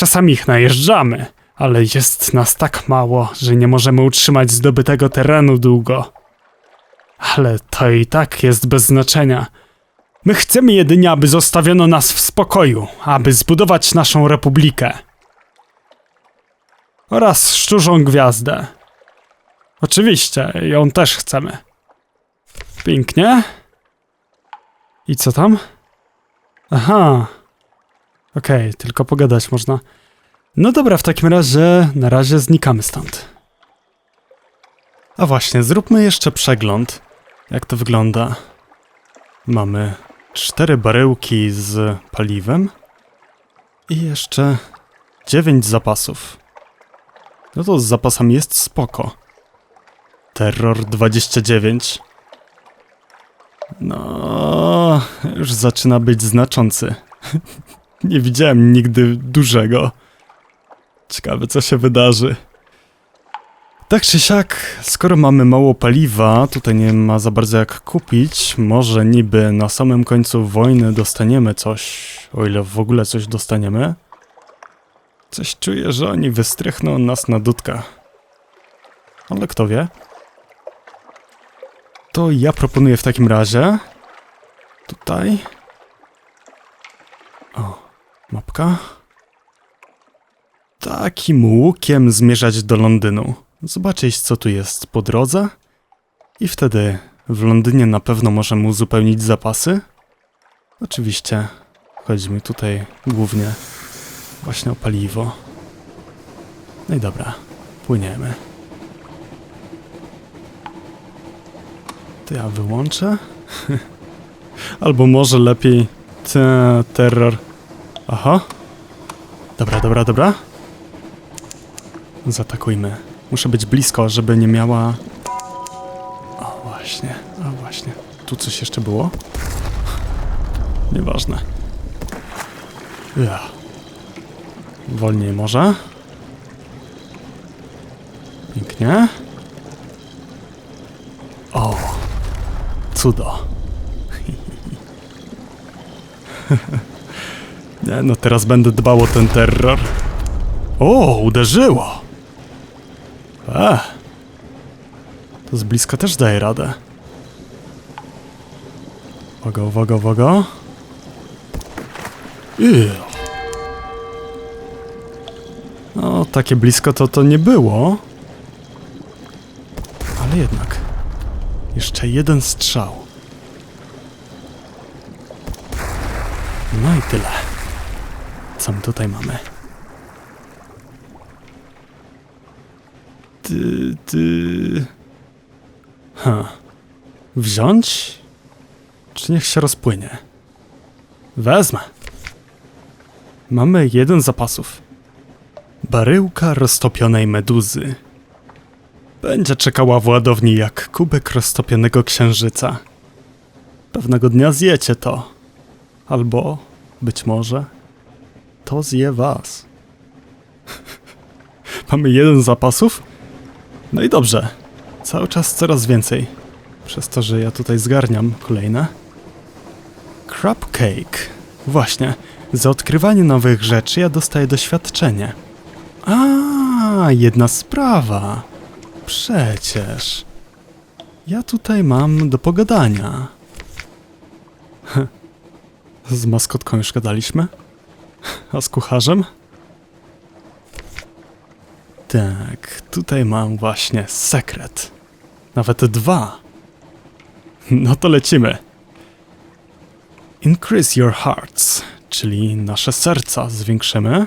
Czasami ich najeżdżamy, ale jest nas tak mało, że nie możemy utrzymać zdobytego terenu długo. Ale to i tak jest bez znaczenia. My chcemy jedynie, aby zostawiono nas w spokoju, aby zbudować naszą republikę. Oraz szczurzą gwiazdę. Oczywiście, ją też chcemy. Pięknie. I co tam? Aha. Okej, tylko pogadać można. No dobra, w takim razie na razie znikamy stąd. A właśnie, zróbmy jeszcze przegląd. Jak to wygląda? Mamy cztery baryłki z paliwem i jeszcze dziewięć zapasów. No to z zapasami jest spoko. Terror 29. No, już zaczyna być znaczący. Nie widziałem nigdy dużego. Ciekawe, co się wydarzy. Tak czy siak, skoro mamy mało paliwa, tutaj nie ma za bardzo jak kupić, może niby na samym końcu wojny dostaniemy coś, o ile w ogóle coś dostaniemy. Coś czuję, że oni wystrychną nas na dudkach. Ale kto wie? To ja proponuję w takim razie. Tutaj. Mapka. Takim łukiem zmierzać do Londynu. Zobaczyć, co tu jest po drodze. I wtedy w Londynie na pewno możemy uzupełnić zapasy. Oczywiście chodzi mi tutaj głównie właśnie o paliwo. No i dobra, płyniemy. To ja wyłączę. Albo może lepiej te, terror. Aha. Dobra, dobra, dobra. Zaatakujmy. Muszę być blisko, żeby nie miała... O, właśnie, a właśnie. Tu coś jeszcze było? Nieważne. Ja. Wolniej może. Pięknie. O, cudo. Nie, no teraz będę dbał o ten terror. O, uderzyło! A, to z bliska też daje radę. Uwaga, uwaga, uwaga. Ew. No, takie blisko to to nie było. Ale jednak. Jeszcze jeden strzał. No i tyle. Co my tutaj mamy? Ty, ty... Ha. Wziąć? Czy niech się rozpłynie? Wezmę. Mamy jeden zapasów. Baryłka roztopionej meduzy. Będzie czekała w ładowni jak kubek roztopionego księżyca. Pewnego dnia zjecie to. Albo, być może, to zje was. Mamy jeden z zapasów? No i dobrze. Cały czas coraz więcej. Przez to, że ja tutaj zgarniam kolejne. Crab cake. Właśnie. Za odkrywanie nowych rzeczy ja dostaję doświadczenie. A, jedna sprawa. Przecież. Ja tutaj mam do pogadania. Z maskotką już gadaliśmy? A z kucharzem? Tak, tutaj mam właśnie sekret. Nawet dwa. No to lecimy. Increase your hearts, czyli nasze serca zwiększymy.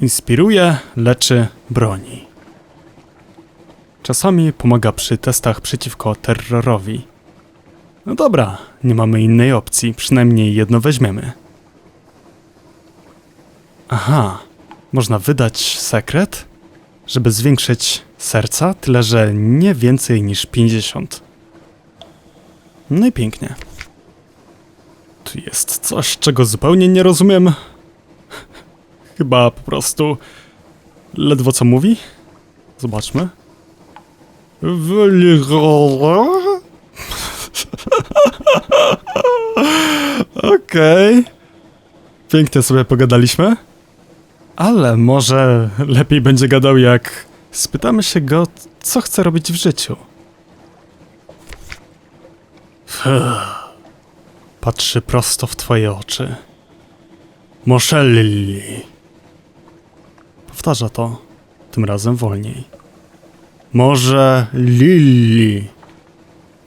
Inspiruje, leczy, broni. Czasami pomaga przy testach przeciwko terrorowi. No dobra, nie mamy innej opcji, przynajmniej jedno weźmiemy. Aha, można wydać sekret, żeby zwiększyć serca, tyle że nie więcej niż 50. No i pięknie. Tu jest coś, czego zupełnie nie rozumiem. Chyba po prostu ledwo co mówi. Zobaczmy. Okej. Pięknie sobie pogadaliśmy. Ale może lepiej będzie gadał, jak spytamy się go, co chce robić w życiu. Patrzy prosto w twoje oczy. Moszelli. Powtarza to, tym razem wolniej. Może Lili.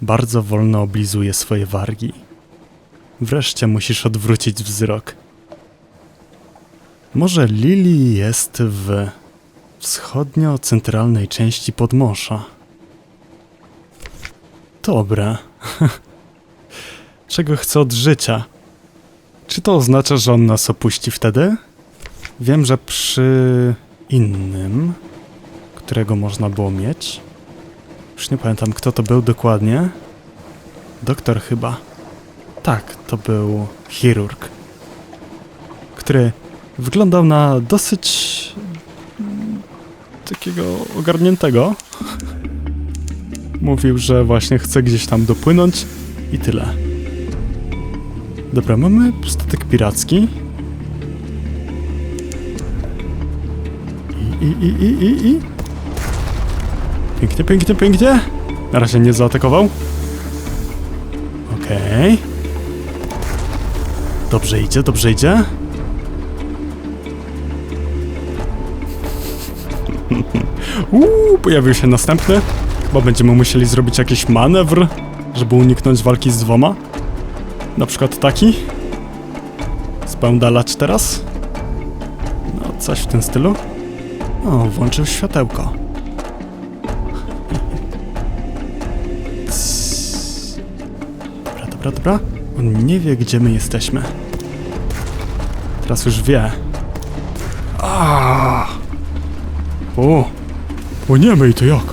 Bardzo wolno oblizuje swoje wargi. Wreszcie musisz odwrócić wzrok. Może Lili jest w wschodnio-centralnej części Podmosza. Dobra. Czego chce od życia? Czy to oznacza, że on nas opuści wtedy? Wiem, że przy innym, którego można było mieć. Już nie pamiętam, kto to był dokładnie. Doktor chyba. Tak, to był chirurg, który wyglądał na dosyć mm, takiego ogarniętego. Mówił, że właśnie chce gdzieś tam dopłynąć i tyle. Dobra, mamy statek piracki. I, i, i, i, i, i. Pięknie, pięknie, pięknie. Na razie nie zaatakował. Okej. Dobrze idzie, dobrze idzie. Uuu, pojawił się następny. Chyba będziemy musieli zrobić jakiś manewr, żeby uniknąć walki z dwoma. Na przykład taki. Spędalać teraz. No, coś w tym stylu. O, włączył światełko. Dobra, dobra, dobra. On nie wie, gdzie my jesteśmy. Teraz już wie. A. O! O nie, my i to jak?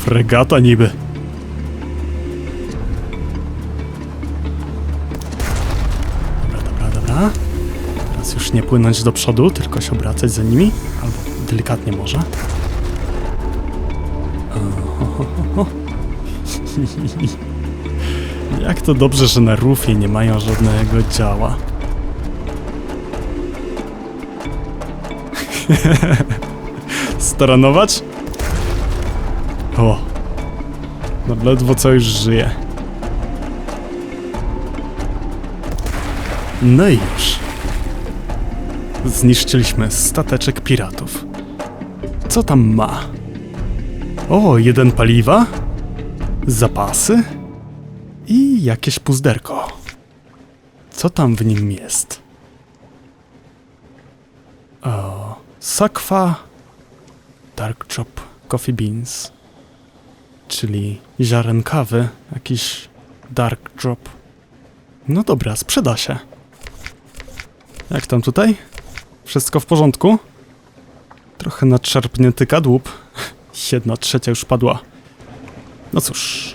Fregata niby. Dobra, dobra, dobra. Teraz już nie płynąć do przodu, tylko się obracać za nimi. Albo delikatnie może. Jak to dobrze, że na rufie nie mają żadnego działa. Staranować? O. No ledwo co już żyje. No i już. Zniszczyliśmy stateczek piratów. Co tam ma? O, jeden paliwa, zapasy i jakieś puzderko. Co tam w nim jest? O, sakwa Dark Chop Coffee Beans, czyli ziaren kawy, jakiś Dark Drop. No dobra, sprzeda się. Jak tam tutaj? Wszystko w porządku? Trochę nadszarpnięty kadłub. Jedna trzecia już padła. No cóż.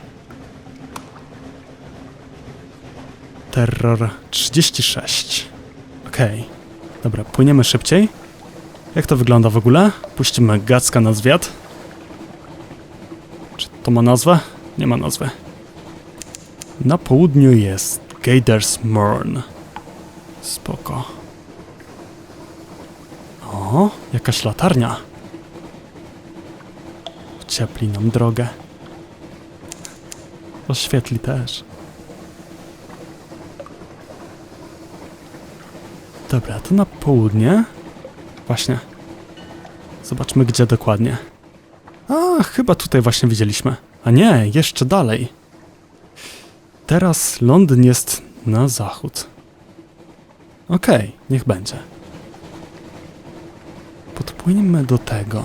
Terror 36. Okej. Dobra, płyniemy szybciej. Jak to wygląda w ogóle? Puścimy Gacka na zwiat. Czy to ma nazwę? Nie ma nazwy. Na południu jest Gators Morn. Spoko. O, jakaś latarnia. Ciepli nam drogę. Oświetli też. Dobra, to na południe. Właśnie. Zobaczmy, gdzie dokładnie. A, chyba tutaj właśnie widzieliśmy. A nie, jeszcze dalej. Teraz Londyn jest na zachód. Okej, niech będzie. Podpłyniemy do tego.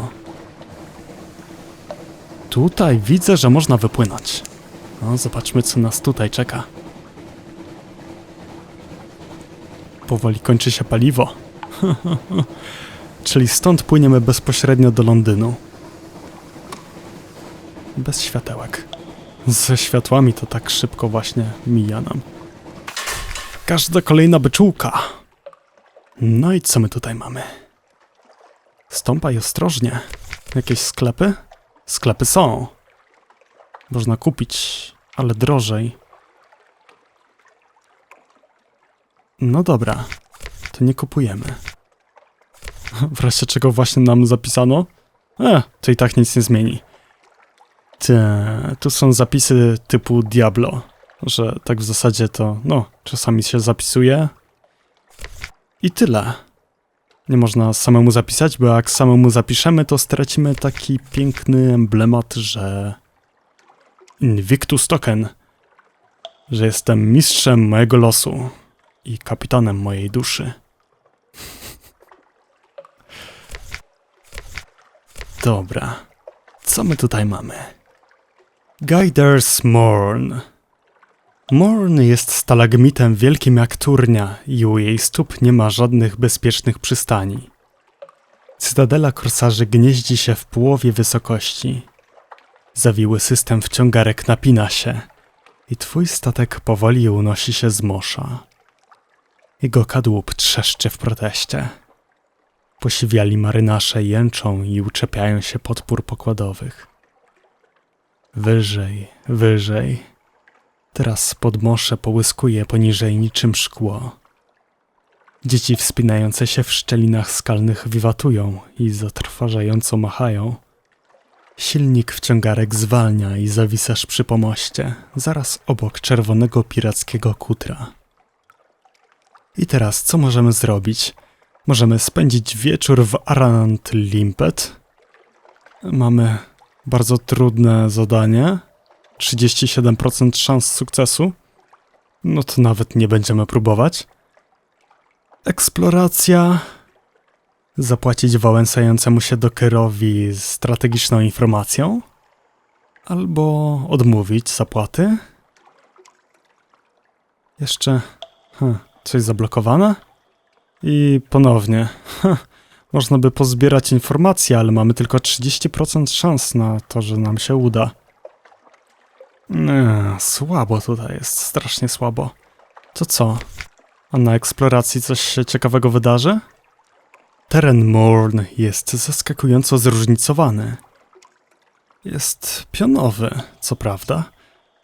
Tutaj widzę, że można wypłynąć. No, zobaczmy, co nas tutaj czeka. Powoli kończy się paliwo. Czyli stąd płyniemy bezpośrednio do Londynu. Bez światełek. Ze światłami to tak szybko właśnie mija nam. Każda kolejna byczółka. No i co my tutaj mamy? Stąpaj ostrożnie. Jakieś sklepy? Sklepy są. Można kupić, ale drożej. No dobra, to nie kupujemy. W razie czego właśnie nam zapisano? E, to i tak nic nie zmieni. Te, tu są zapisy typu Diablo, że tak w zasadzie to, no, czasami się zapisuje. I tyle. Nie można samemu zapisać, bo jak samemu zapiszemy, to stracimy taki piękny emblemat, że Invictus Token, że jestem mistrzem mojego losu i kapitanem mojej duszy. Dobra, co my tutaj mamy? Guiders Morn. Morn jest stalagmitem wielkim jak turnia i u jej stóp nie ma żadnych bezpiecznych przystani. Cytadela korsarzy gnieździ się w połowie wysokości. Zawiły system wciągarek napina się i twój statek powoli unosi się z morza. Jego kadłub trzeszczy w proteście. Posiwiali marynarze jęczą i uczepiają się podpór pokładowych. Wyżej, wyżej. Teraz podmosze połyskuje poniżej niczym szkło. Dzieci wspinające się w szczelinach skalnych wiwatują i zatrważająco machają. Silnik wciągarek zwalnia i zawisasz przy pomoście, zaraz obok czerwonego pirackiego kutra. I teraz co możemy zrobić? Możemy spędzić wieczór w Arant Limpet. Mamy bardzo trudne zadanie. 37% szans sukcesu. No to nawet nie będziemy próbować. Eksploracja. Zapłacić wałęsającemu się dokerowi strategiczną informacją. Albo odmówić zapłaty. Jeszcze. Hm, coś zablokowane? I ponownie. Można by pozbierać informacje, ale mamy tylko 30% szans na to, że nam się uda. Nie, słabo tutaj jest, strasznie słabo. To co? A na eksploracji coś się ciekawego wydarzy? Teren Morn jest zaskakująco zróżnicowany. Jest pionowy, co prawda,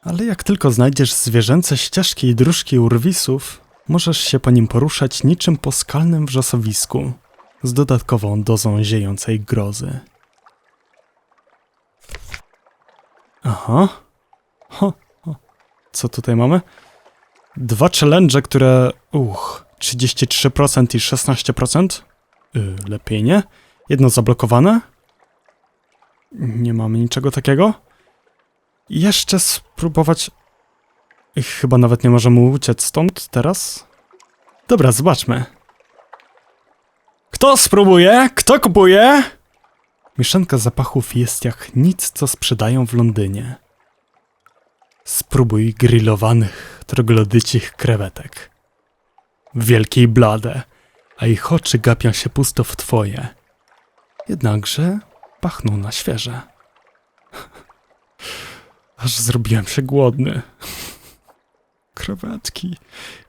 ale jak tylko znajdziesz zwierzęce ścieżki i dróżki urwisów, możesz się po nim poruszać niczym po skalnym wrzosowisku, z dodatkową dozą ziejącej grozy. Aha. Ho, ho. Co tutaj mamy? Dwa challenge, które. Uch, 33% i 16%. Yy, lepiej nie. Jedno zablokowane. Nie mamy niczego takiego. Jeszcze spróbować. Chyba nawet nie możemy uciec stąd teraz. Dobra, zobaczmy. Kto spróbuje? Kto kupuje? Mieszanka zapachów jest jak nic, co sprzedają w Londynie. Spróbuj grillowanych, troglodycich krewetek. Wielkie i blade, a ich oczy gapią się pusto w twoje. Jednakże pachną na świeże. Aż zrobiłem się głodny. Krewetki.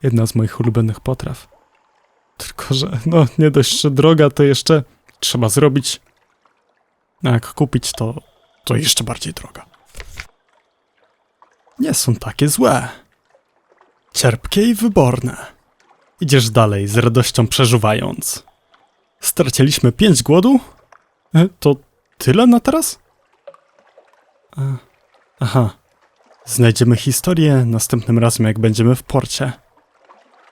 Jedna z moich ulubionych potraw. Tylko, że no nie dość, że droga, to jeszcze trzeba zrobić. A jak kupić, to, to jeszcze bardziej droga. Nie są takie złe. Cierpkie i wyborne. Idziesz dalej, z radością przeżuwając. Straciliśmy pięć głodu? E, To tyle na teraz? E, Aha. Znajdziemy historię następnym razem, jak będziemy w porcie.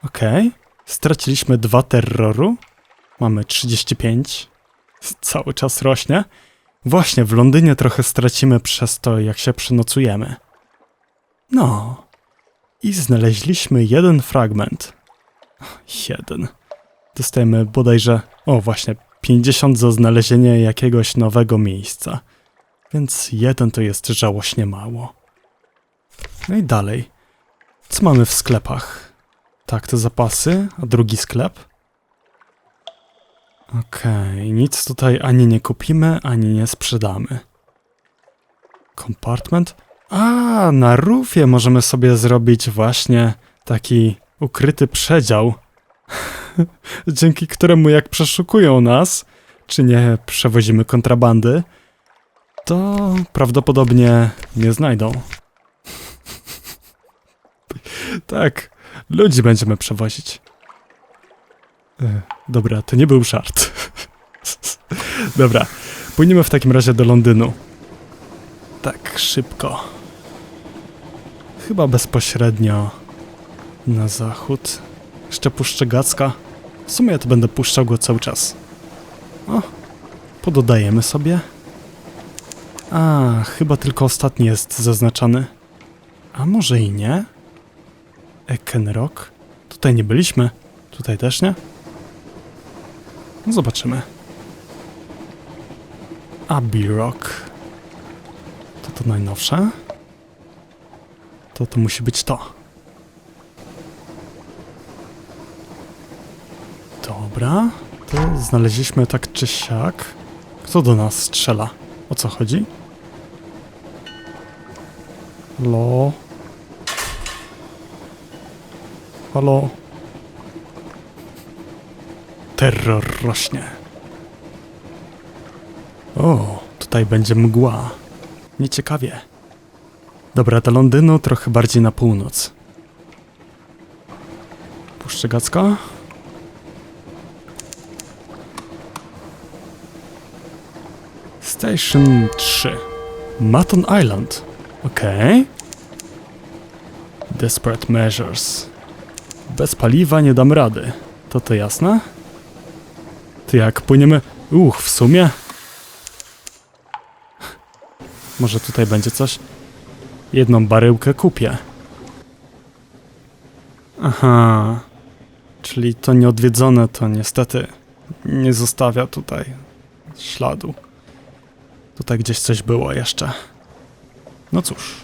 Okej. Straciliśmy dwa terroru. Mamy 35. Cały czas rośnie. Właśnie, w Londynie trochę stracimy przez to, jak się przenocujemy. No. I znaleźliśmy jeden fragment. Jeden. Dostajemy bodajże, o właśnie, 50 za znalezienie jakiegoś nowego miejsca. Więc jeden to jest żałośnie mało. No i dalej. Co mamy w sklepach? Tak, to zapasy, a drugi sklep? Okej, nic tutaj ani nie kupimy, ani nie sprzedamy. Compartment? A, na rufie możemy sobie zrobić właśnie taki ukryty przedział, dzięki któremu jak przeszukują nas, czy nie przewozimy kontrabandy, to prawdopodobnie nie znajdą. Tak, ludzi będziemy przewozić. E, Dobra, to nie był żart. Dobra, płyniemy w takim razie do Londynu. Tak, szybko. Chyba bezpośrednio na zachód. Jeszcze puszczę Gacka. W sumie ja to będę puszczał go cały czas. O, pododajemy sobie. A, chyba tylko ostatni jest zaznaczony. A może i nie? Ekenrock? Tutaj nie byliśmy. Tutaj też nie? No zobaczymy. Abbey Rock. To to najnowsze? To to musi być to. Dobra, to znaleźliśmy tak czy siak. Kto do nas strzela? O co chodzi? Halo? Halo? Terror rośnie. O, tutaj będzie mgła. Nieciekawie. Dobra, do Londynu trochę bardziej na północ. Puszczę Gacka. Station 3. Maton Island. Okej. Desperate measures. Bez paliwa nie dam rady. To to jasne? Ty jak płyniemy... Uch, w sumie... Może tutaj będzie coś? Jedną baryłkę kupię. Aha. Czyli to nieodwiedzone to niestety nie zostawia tutaj śladu. Tutaj gdzieś coś było jeszcze. No cóż.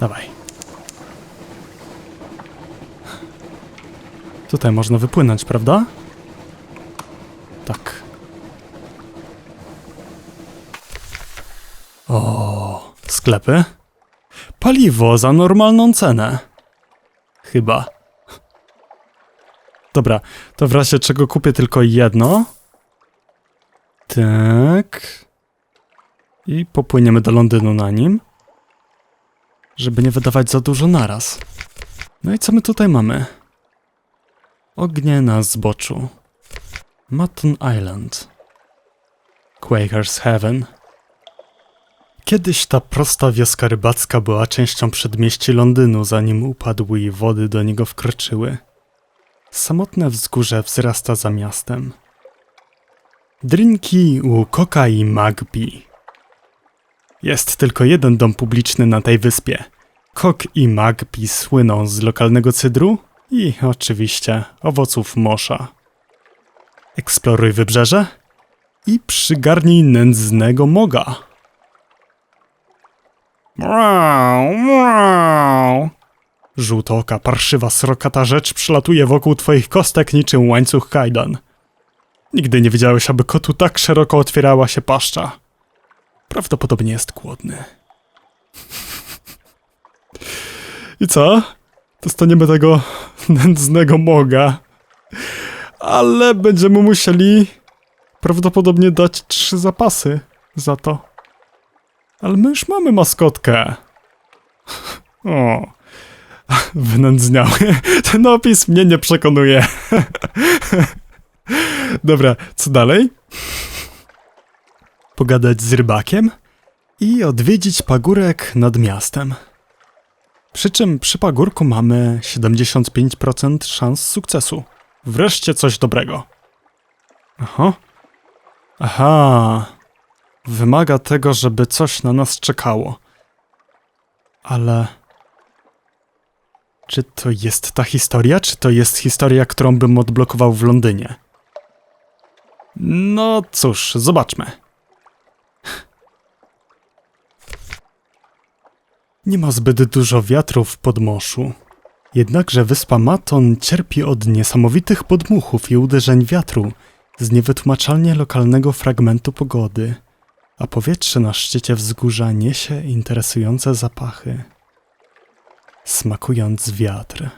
Dawaj. Tutaj można wypłynąć, prawda? Tak. O, sklepy? Paliwo za normalną cenę. Chyba. Dobra, to w razie czego kupię tylko jedno. Tak. I popłyniemy do Londynu na nim. Żeby nie wydawać za dużo naraz. No i co my tutaj mamy? Ognie na zboczu. Mutton Island. Quaker's Heaven. Kiedyś ta prosta wioska rybacka była częścią przedmieści Londynu, zanim upadł i wody do niego wkroczyły. Samotne wzgórze wzrasta za miastem. Drinki u Koka i Magby. Jest tylko jeden dom publiczny na tej wyspie. Kok i Magby słyną z lokalnego cydru i oczywiście owoców mosza. Eksploruj wybrzeże i przygarnij nędznego moga. Miau, miau. Żółtooka, parszywa, srokata rzecz przelatuje wokół twoich kostek niczym łańcuch kajdan. Nigdy nie widziałeś, aby kotu tak szeroko otwierała się paszcza. Prawdopodobnie jest głodny. I co? Dostaniemy tego nędznego moga. Ale będziemy musieli prawdopodobnie dać trzy zapasy za to. Ale my już mamy maskotkę. O, wynędzniały. Ten opis mnie nie przekonuje. Dobra, co dalej? Pogadać z rybakiem i odwiedzić pagórek nad miastem. Przy czym przy pagórku mamy 75% szans sukcesu. Wreszcie coś dobrego. Aha. Aha. Wymaga tego, żeby coś na nas czekało. Ale. Czy to jest ta historia, czy to jest historia, którą bym odblokował w Londynie? No cóż, zobaczmy. Nie ma zbyt dużo wiatru w podmoszu. Jednakże wyspa Maton cierpi od niesamowitych podmuchów i uderzeń wiatru z niewytłumaczalnie lokalnego fragmentu pogody, a powietrze na szczycie wzgórza niesie interesujące zapachy. Smakując wiatr.